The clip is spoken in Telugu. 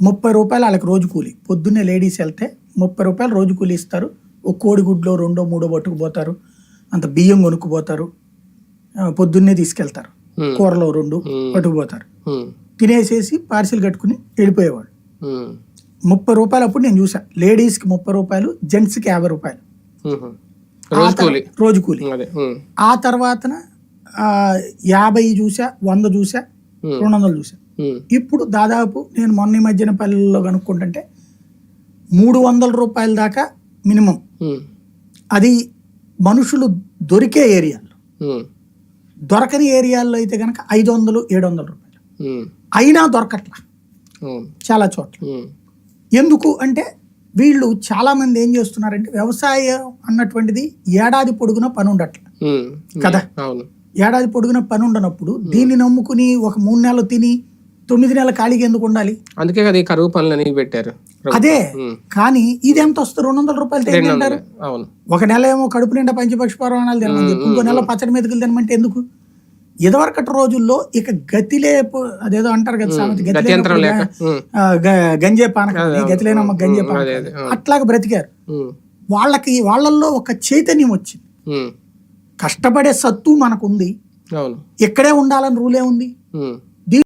ముప్పై రూపాయలు వాళ్ళకి రోజు కూలి. పొద్దున్నే లేడీస్ వెళ్తే ముప్పై రూపాయలు రోజు కూలి ఇస్తారు. ఒక కోడిగుడ్లో రెండో మూడో పట్టుకుపోతారు అంత బియ్యం కొనుక్కుపోతారు. పొద్దున్నే తీసుకెళ్తారు. కూరలో రెండు. పట్టుకుపోతారు తినేసేసి పార్సిల్ కట్టుకుని వెళ్ళిపోయేవాడు. ముప్పై రూపాయలు అప్పుడు నేను చూసా. లేడీస్కి ముప్పై రూపాయలు జెంట్స్కి యాభై రూపాయలు. రోజు కూలి. ఆ తర్వాతన యాభై చూసా వంద చూసా రెండు వందలు చూసా. ఇప్పుడు దాదాపు నేను మొన్న ఈ మధ్యన పల్లెల్లో కనుక్కుంటుంటే మూడు వందల రూపాయల దాకా మినిమం. ఉమ్, అది మనుషులు దొరికే ఏరియాల్లో. ఉమ్, దొరకని ఏరియాల్లో అయితే కనుక ఐదు వందలు ఏడు వందల రూపాయలు. అయినా దొరకట్లా. చాలా చోట్ల. ఎందుకు అంటే వీళ్ళు చాలా మంది ఏం చేస్తున్నారంటే వ్యవసాయం అన్నటువంటిది ఏడాది పొడుగున పని ఉండట్ల. కదా? ఏడాది పొడుగున పని ఉండనప్పుడు దీన్ని నమ్ముకుని ఒక మూడు నెలలు తిని తొమ్మిది నెలల ఖాళీగా ఎందుకు ఉండాలి? అందుకే కదా ఈ కరువు పనులని పెట్టారు. అదే. కానీ ఇది ఎంత వస్తుంది? రెండు వందల రూపాయలు. అవును. ఒక నెల ఏమో కడుపు నిండా పంచపక్ష పరమాణాలు తినమని చెప్పి ఇంకో నెల పచ్చడి మెతుకులు తినమంటే ఎందుకు? ఇదివరకటి రోజుల్లో ఇక గతిలే పో- అదేదో అంటారు కదా సామెత గతి గంజే పానకం. గతి లేనమ్మ గంజే పానకం. అట్లాగా బ్రతికారు. వాళ్ళకి వాళ్ళల్లో ఒక చైతన్యం వచ్చింది. కష్టపడే సత్తు మనకుంది. ఇక్కడే ఉండాలని రూలే ఉంది.